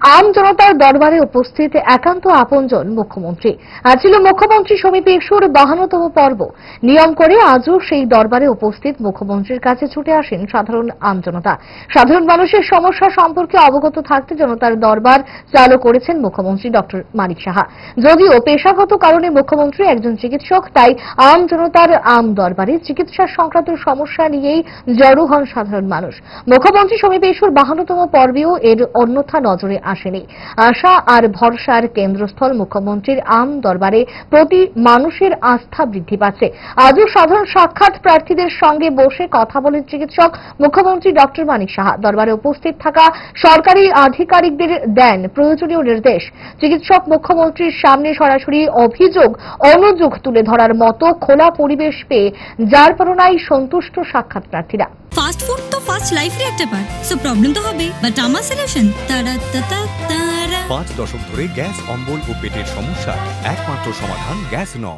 আম জনতার দরবারে উপস্থিত একান্ত আপনজন মুখ্যমন্ত্রী। আজ ছিল মুখ্যমন্ত্রী সমীপে একশোর বাহান্নতম পর্ব। নিয়ম করে আজও সেই দরবারে উপস্থিত মুখ্যমন্ত্রীর কাছে ছুটে আসেন সাধারণ আম জনতা। সাধারণ মানুষের সমস্যা সম্পর্কে অবগত থাকতে জনতার দরবার চালু করেছেন মুখ্যমন্ত্রী ডক্টর মানিক সাহা। যদিও পেশাগত কারণে মুখ্যমন্ত্রী একজন চিকিৎসক, তাই আম জনতার আম দরবারে চিকিৎসা সংক্রান্ত সমস্যা নিয়েই জড়ো হন সাধারণ মানুষ। মুখ্যমন্ত্রী সমীপে ঈশ্বর বাহান্নতম পর্বেও এর অন্যথা নজরে আসেনি। আশা আর ভরসার কেন্দ্রস্থল মুখ্যমন্ত্রীর আম দরবারে প্রতি মানুষের আস্থা বৃদ্ধি পাচ্ছে। আজও সাধারণ সাক্ষাৎ প্রার্থীদের সঙ্গে বসে কথা বলেন চিকিৎসক মুখ্যমন্ত্রী ডক্টর মানিক সাহা। দরবারে উপস্থিত থাকা সরকারি আধিকারিকদের দেন প্রয়োজনীয় নির্দেশ। চিকিৎসক মুখ্যমন্ত্রীর সামনে সরাসরি অভিযোগ অনুযোগ তুলে ধরার মতো খোলা পরিবেশ পেয়ে যার পরনাই সন্তুষ্ট সাক্ষাৎ প্রার্থীরা। ফাস্ট লাইফের একটা পার্ট সো প্রবলেম তো হবে বাট আমার সলিউশন তারা তারা তারা। পাঁচ দশক ধরে গ্যাস, অম্বল ও পেটের সমস্যা। একমাত্র সমাধান গ্যাস নল।